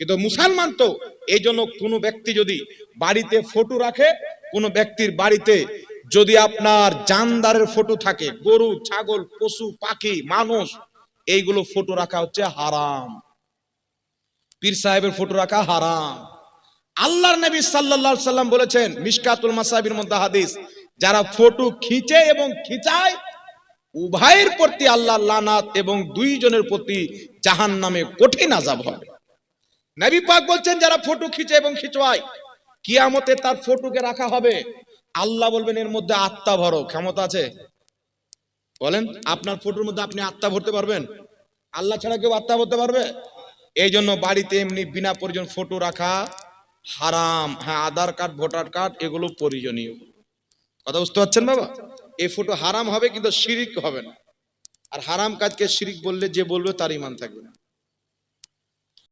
কিন্তু মুসলমান তো, এই জন্য কোনো ব্যক্তি যদি বাড়িতে ফটো রাখে, কোনো ব্যক্তির বাড়িতে যদি আপনার জানদারের ফটো থাকে, গরু, ছাগল, পশু, পাখি, মানুষ, এইগুলো ফটো রাখা হচ্ছে হারাম। পীর সাহেবের ফটো রাখা হারাম। আল্লাহর নবী সাল্লাল্লাহু সাল্লাম বলেছেন মিশকাতুল মাসাবির মধ্যে হাদিস, যারা ফটো খিচে এবং খিচায়, উভয়ের প্রতি আল্লাহ লানাত এবং দুইজনের প্রতি জাহান নামে কঠিন আজাব হবে। নবী পাক বলছেন, যারা ফটো খিচে এবং খিচওয়ায় কিয়ামতে তার ফটোকে রাখা হবে। আল্লাহ বলবেন, এর মধ্যে আত্মা ভরো। ক্ষমতা আছে? বলেন, আপনার ফটোর মধ্যে আপনি আত্মা ভরতে পারবেন? আল্লাহ ছাড়া কেউ আত্মা ভরতে পারবে? এই জন্য বাড়িতে এমনি বিনা প্রয়োজন ফটো রাখা হারাম। হ্যাঁ আধার কার্ড, ভোটার কার্ড, এগুলো প্রয়োজনীয়। কথা বুঝতে পারছেন বাবা? এই ফটো হারাম হবে, কিন্তু শিরিক হবে না। আর হারাম কাজকে শিরিক বললে যে বলবে, তার ইমান থাকবে না।